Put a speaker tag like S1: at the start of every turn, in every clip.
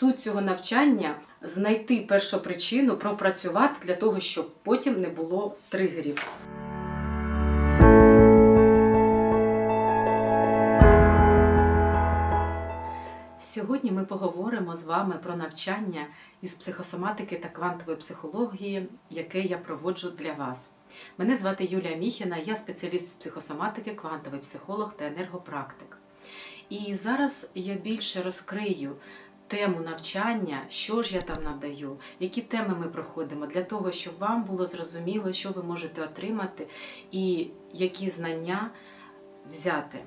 S1: Суть цього навчання знайти першу причину, пропрацювати для того, щоб потім не було тригерів. Сьогодні ми поговоримо з вами про навчання із психосоматики та квантової психології, яке я проводжу для вас. Мене звати Юлія Міхіна, я спеціаліст з психосоматики, квантовий психолог та енергопрактик. І зараз я більше розкрию тему навчання, що ж я там надаю, які теми ми проходимо, для того, щоб вам було зрозуміло, що ви можете отримати і які знання взяти.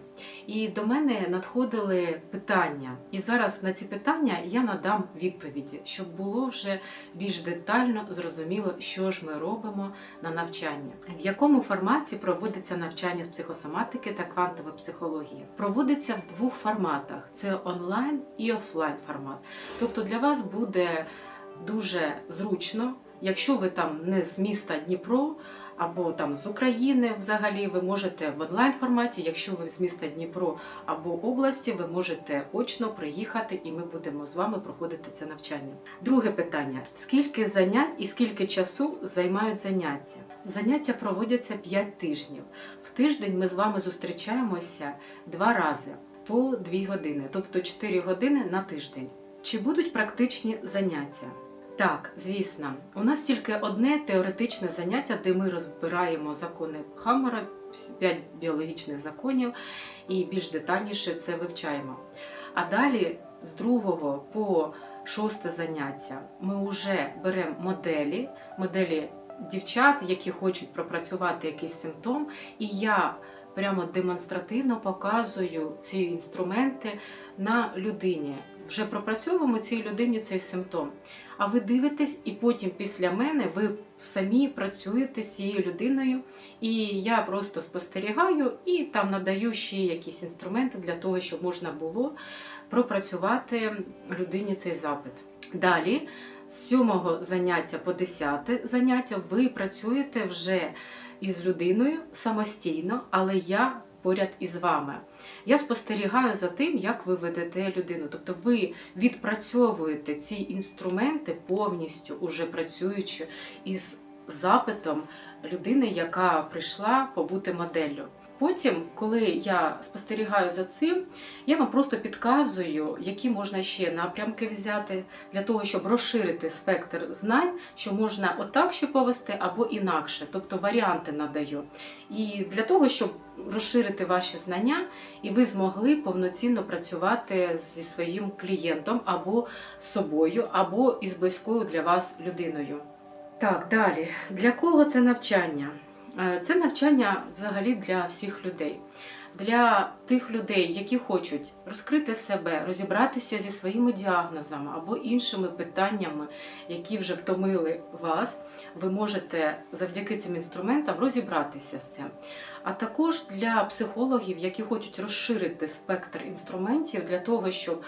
S1: І до мене надходили питання. І зараз на ці питання я надам відповіді, щоб було вже більш детально зрозуміло, що ж ми робимо на навчанні. В якому форматі проводиться навчання з психосоматики та квантової психології? Проводиться в двох форматах: це онлайн і офлайн формат. Тобто для вас буде дуже зручно, якщо ви там не з міста Дніпро або там з України взагалі, ви можете в онлайн форматі, якщо ви з міста Дніпро або області, ви можете очно приїхати і ми будемо з вами проходити це навчання. Друге питання: скільки занять і скільки часу займають заняття? Заняття проводяться 5 тижнів. В тиждень ми з вами зустрічаємося два рази по 2 години, тобто 4 години на тиждень. Чи будуть практичні заняття? Так, звісно, у нас тільки одне теоретичне заняття, де ми розбираємо закони Хаммера, 5 біологічних законів, і більш детальніше це вивчаємо. А далі з другого по шосте заняття ми вже беремо моделі, моделі дівчат, які хочуть пропрацювати якийсь симптом, і я прямо демонстративно показую ці інструменти на людині. Вже пропрацьовуємо цій людині цей симптом. А ви дивитесь, і потім після мене ви самі працюєте з цією людиною, і я просто спостерігаю і там надаю ще якісь інструменти для того, щоб можна було пропрацювати людині цей запит. Далі, з сьомого заняття по десяте заняття, ви працюєте вже із людиною самостійно, але я поряд із вами. Я спостерігаю за тим, як ви ведете людину. Тобто ви відпрацьовуєте ці інструменти повністю, уже працюючи із запитом людини, яка прийшла побути моделлю. Потім, коли я спостерігаю за цим, я вам просто підказую, які можна ще напрямки взяти для того, щоб розширити спектр знань, що можна отак ще повести або інакше, тобто варіанти надаю. І для того, щоб розширити ваші знання, і ви змогли повноцінно працювати зі своїм клієнтом або з собою, або із близькою для вас людиною. Так, далі. Для кого це навчання? Е, Це навчання взагалі для всіх людей. Для тих людей, які хочуть розкрити себе, розібратися зі своїми діагнозами або іншими питаннями, які вже втомили вас, ви можете завдяки цим інструментам розібратися з цим. А також для психологів, які хочуть розширити спектр інструментів для того, щоб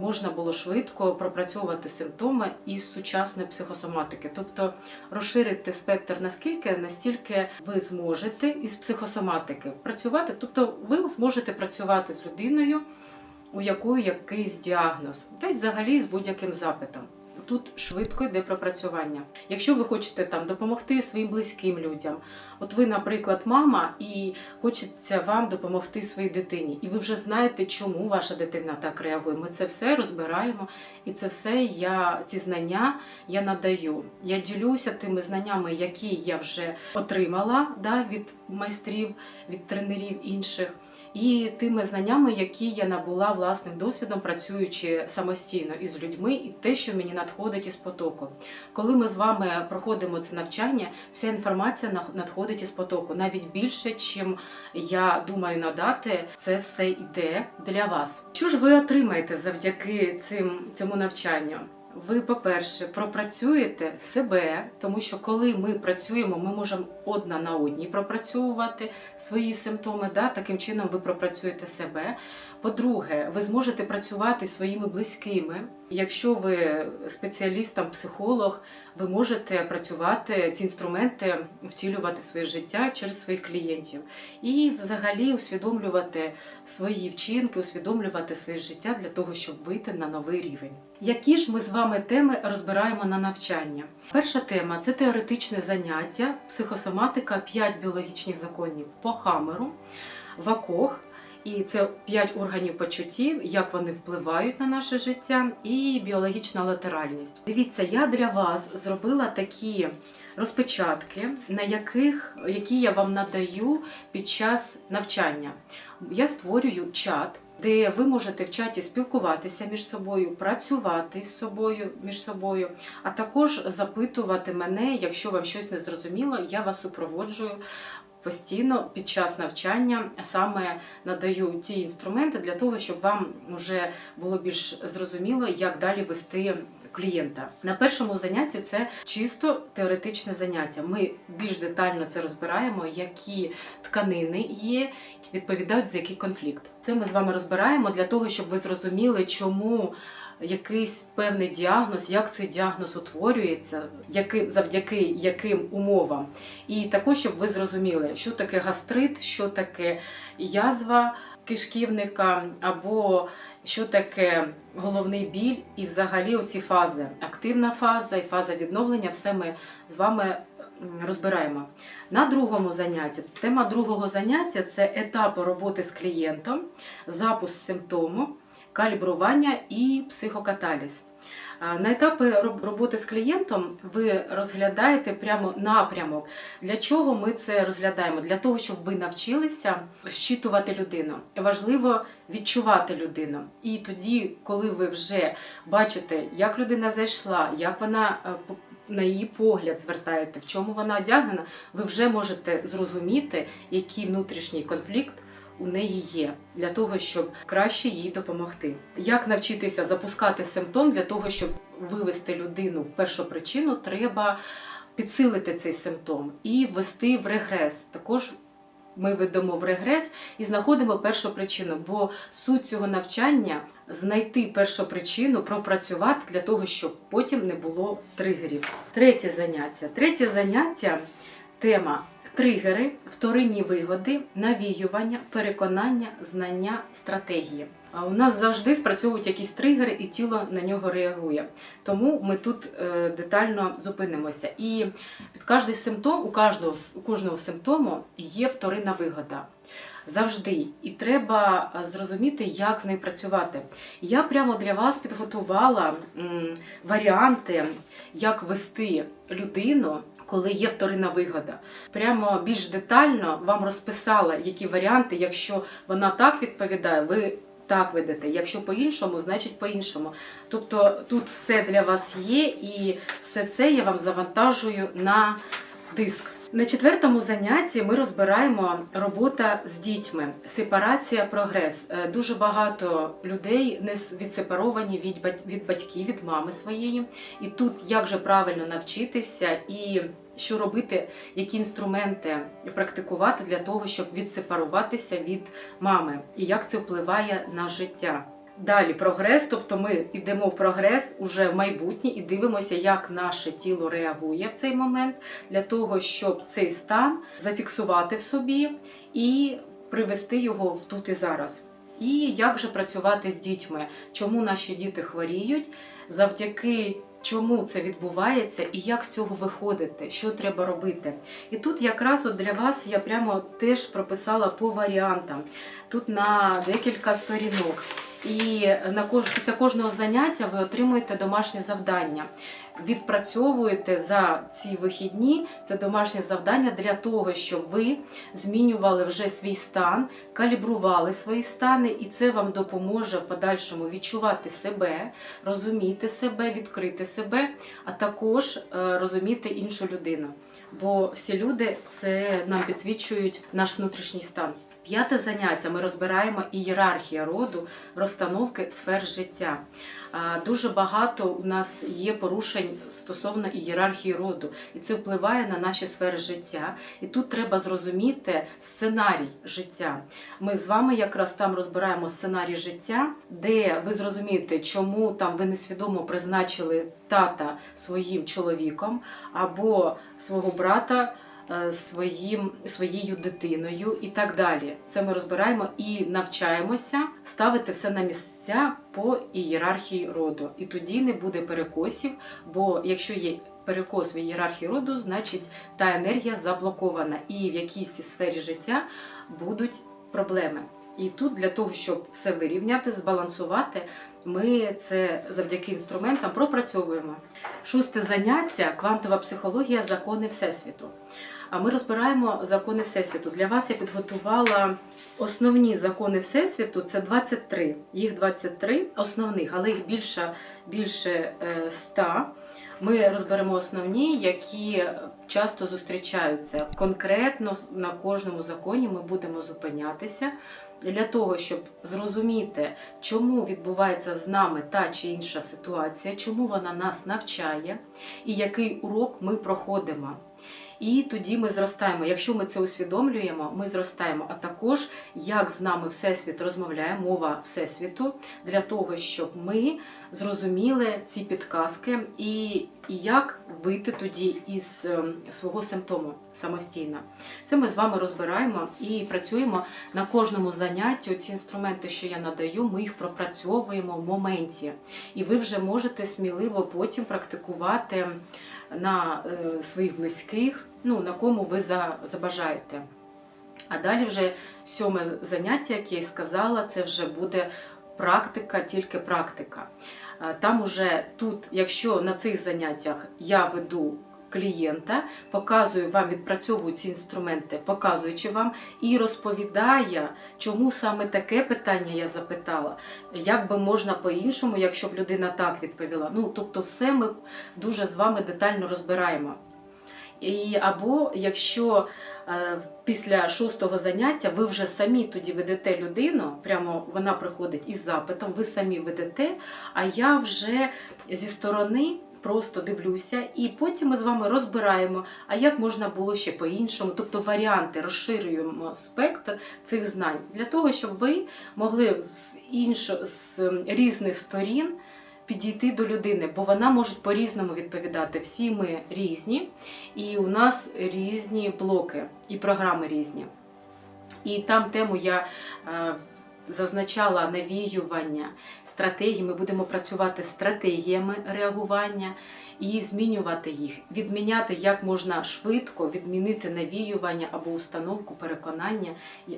S1: можна було швидко пропрацьовувати симптоми із сучасної психосоматики, тобто розширити спектр наскільки, настільки ви зможете із психосоматики працювати, тобто ви зможете працювати з людиною, у якої якийсь діагноз, та й взагалі з будь-яким запитом. Тут швидко йде пропрацювання. Якщо ви хочете там допомогти своїм близьким людям, от ви, наприклад, мама, і хочеться вам допомогти своїй дитині, і ви вже знаєте, чому ваша дитина так реагує. Ми це все розбираємо, і це все я ці знання я надаю. Я ділюся тими знаннями, які я вже отримала да, від майстрів, від тренерів інших. І тими знаннями, які я набула власним досвідом, працюючи самостійно із людьми, і те, що мені надходить із потоку. Коли ми з вами проходимо це навчання, вся інформація на- надходить із потоку, навіть більше, чим я думаю надати, це все йде для вас. Що ж ви отримаєте завдяки цим цьому навчанню? Ви, по-перше, пропрацюєте себе, тому що коли ми працюємо, ми можемо одна на одній пропрацьовувати свої симптоми. Да? Таким чином ви пропрацюєте себе. По-друге, ви зможете працювати своїми близькими. Якщо ви спеціаліст, там, психолог, ви можете працювати ці інструменти втілювати в своє життя через своїх клієнтів і взагалі усвідомлювати свої вчинки, усвідомлювати своє життя для того, щоб вийти на новий рівень. Які ж ми з вами теми розбираємо на навчання? Перша тема це теоретичне заняття, психосоматика, 5 біологічних законів по Хамеру, ВАКОГ. І це 5 органів почуттів, як вони впливають на наше життя, і біологічна латеральність. Дивіться, я для вас зробила такі розпечатки, на яких які я вам надаю під час навчання. Я створюю чат, де ви можете в чаті спілкуватися між собою, працювати з собою між собою, а також запитувати мене, якщо вам щось не зрозуміло, я вас супроводжую. Постійно під час навчання саме надаю ті інструменти для того, щоб вам вже було більш зрозуміло, як далі вести клієнта. На першому занятті це чисто теоретичне заняття. Ми більш детально це розбираємо, які тканини є, відповідають за який конфлікт. Це ми з вами розбираємо для того, щоб ви зрозуміли, чому. Якийсь певний діагноз, як цей діагноз утворюється, яким завдяки яким умовам, і також, щоб ви зрозуміли, що таке гастрит, що таке язва кишківника, або що таке головний біль, і взагалі оці фази, активна фаза і фаза відновлення, все ми з вами розбираємо. На другому занятті тема другого заняття це етапи роботи з клієнтом, запуск симптому, калібрування і психокаталіз. На етапи роботи з клієнтом ви розглядаєте прямо напрямок. Для чого ми це розглядаємо? Для того, щоб ви навчилися щитувати людину. Важливо відчувати людину. І тоді, коли ви вже бачите, як людина зайшла, як вона на її погляд звертаєте, в чому вона одягнена, ви вже можете зрозуміти, який внутрішній конфлікт у неї є для того, щоб краще їй допомогти. Як навчитися запускати симптом для того, щоб вивести людину в першу причину, треба підсилити цей симптом і ввести в регрес. Також ми ведемо в регрес і знаходимо першу причину, бо суть цього навчання знайти першу причину, пропрацювати для того, щоб потім не було тригерів. Третє заняття. Третє заняття тема тригери, вторинні вигоди, навіювання, переконання, знання, стратегії. У нас завжди спрацьовують якісь тригери, і тіло на нього реагує. Тому ми тут е, детально зупинимося. І під кожний симптом, у кожного, у кожного симптому є вторинна вигода. Завжди, і треба зрозуміти, як з нею працювати. Я прямо для вас підготувала варіанти, як вести людину коли є вторинна вигода. Прямо більш детально вам розписала, які варіанти, якщо вона так відповідає, ви так ведете. Якщо по-іншому, значить по-іншому. Тобто тут все для вас є, і все це я вам завантажую на диск. На четвертому занятті ми розбираємо робота з дітьми, сепарація, прогрес. Е, дуже багато людей не відсепаровані від батьків, від мами своєї. І тут як же правильно навчитися і що робити, які інструменти практикувати для того, щоб відсепаруватися від мами, і як це впливає на життя. Далі прогрес, тобто ми йдемо в прогрес уже в майбутнє і дивимося, як наше тіло реагує в цей момент для того, щоб цей стан зафіксувати в собі і привести його в тут і зараз. І як же працювати з дітьми, чому наші діти хворіють, завдяки чому це відбувається і як з цього виходити, що треба робити. І тут якраз от для вас я прямо теж прописала по варіантам. Тут на декілька сторінок. І на кож... після кожного заняття ви отримуєте домашнє завдання. Відпрацьовуєте за ці вихідні це домашнє завдання для того, щоб ви змінювали вже свій стан, калібрували свої стани, і це вам допоможе в подальшому відчувати себе, розуміти себе, відкрити себе, а також е, розуміти іншу людину. Бо всі люди це нам підсвічують наш внутрішній стан. П'яте заняття ми розбираємо ієрархія роду, розстановки сфер життя. Дуже багато у нас є порушень стосовно ієрархії роду, і це впливає на наші сфери життя. І тут треба зрозуміти сценарій життя. Ми з вами якраз там розбираємо сценарій життя, де ви зрозумієте, чому там ви несвідомо призначили тата своїм чоловіком або свого брата своїм, своєю дитиною і так далі. Це ми розбираємо і навчаємося ставити все на місця по ієрархії роду. І тоді не буде перекосів, бо якщо є перекос в ієрархії роду, значить та енергія заблокована, і в якійсь сфері життя будуть проблеми. І тут для того, щоб все вирівняти, збалансувати, ми це завдяки інструментам пропрацьовуємо. Шосте заняття квантова психологія, закони Всесвіту. А ми розбираємо закони Всесвіту. Для вас я підготувала основні закони Всесвіту. Це 23. Їх 23 основних, але їх більше, більше е, 100. Ми розберемо основні, які часто зустрічаються. Конкретно на кожному законі ми будемо зупинятися для того, щоб зрозуміти, чому відбувається з нами та чи інша ситуація, чому вона нас навчає, і який урок ми проходимо. І тоді ми зростаємо. Якщо ми це усвідомлюємо, ми зростаємо. А також як з нами Всесвіт розмовляє, мова Всесвіту, для того, щоб ми зрозуміли ці підказки і, як вийти тоді із ем, свого симптому самостійно. Це ми з вами розбираємо і працюємо на кожному занятті. Ці інструменти, що я надаю, ми їх пропрацьовуємо в моменті. І ви вже можете сміливо потім практикувати на е, своїх близьких, ну на кому ви забажаєте. А далі вже сьоме заняття, яке я сказала, це вже буде практика, тільки практика. Там уже тут, якщо на цих заняттях я веду клієнта, показую вам, відпрацьовую ці інструменти, показуючи вам, і розповідає, чому саме таке питання я запитала, як би можна по-іншому, якщо б людина так відповіла. Ну, тобто, все ми дуже з вами детально розбираємо. І, або якщо е, після шостого заняття ви вже самі тоді ведете людину, прямо вона приходить із запитом, ви самі ведете, а я вже зі сторони просто дивлюся, і потім ми з вами розбираємо, а як можна було ще по-іншому, тобто варіанти, розширюємо спектр цих знань. Для того, щоб ви могли з іншо, з різних сторін підійти до людини, бо вона може по-різному відповідати. Всі ми різні, і у нас різні блоки і програми різні. І там тему я е, зазначала навіювання стратегії. Ми будемо працювати з стратегіями реагування і змінювати їх, відміняти як можна швидко відмінити навіювання або установку переконання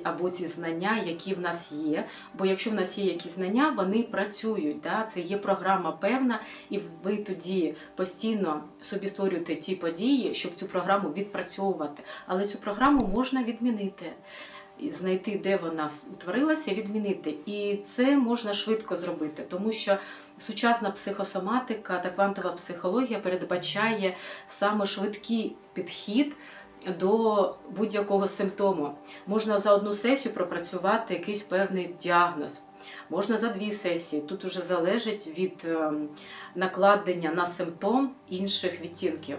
S1: або ці знання, які в нас є. Бо якщо в нас є якісь знання, вони працюють. Да? Це є програма певна, і ви тоді постійно собі створюєте ті події, щоб цю програму відпрацьовувати. Але цю програму можна відмінити. Знайти, де вона утворилася, відмінити. І це можна швидко зробити, тому що сучасна психосоматика та квантова психологія передбачає саме швидкий підхід до будь-якого симптому. Можна за одну сесію пропрацювати якийсь певний діагноз. Можна за дві сесії. Тут уже залежить від ем, накладення на симптом інших відтінків.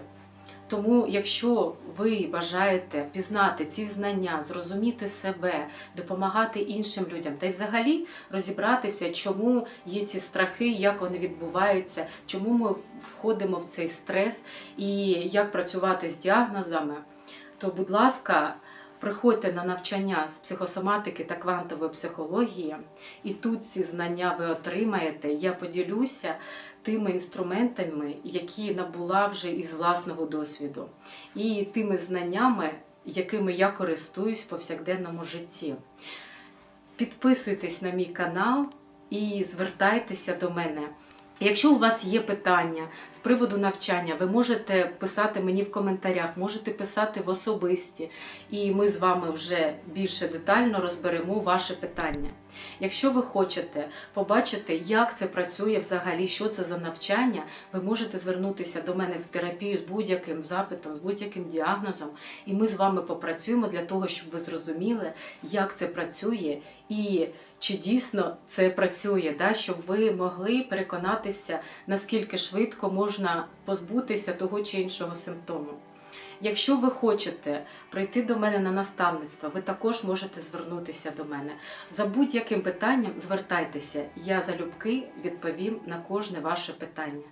S1: Тому, якщо ви бажаєте пізнати ці знання, зрозуміти себе, допомагати іншим людям, та й взагалі розібратися, чому є ці страхи, як вони відбуваються, чому ми входимо в цей стрес і як працювати з діагнозами, то, будь ласка, приходьте на навчання з психосоматики та квантової психології, і тут ці знання ви отримаєте. Я поділюся тими інструментами, які набула вже із власного досвіду, і тими знаннями, якими я користуюсь в повсякденному житті. Підписуйтесь на мій канал і звертайтеся до мене. Якщо у вас є питання з приводу навчання, ви можете писати мені в коментарях, можете писати в особисті, і ми з вами вже більше детально розберемо ваше питання. Якщо ви хочете побачити, як це працює взагалі, що це за навчання, ви можете звернутися до мене в терапію з будь-яким запитом, з будь-яким діагнозом, і ми з вами попрацюємо для того, щоб ви зрозуміли, як це працює і чи дійсно це працює, да? щоб ви могли переконатися, наскільки швидко можна позбутися того чи іншого симптому. Якщо ви хочете прийти до мене на наставництво, ви також можете звернутися до мене. За будь-яким питанням звертайтеся, я залюбки відповім на кожне ваше питання.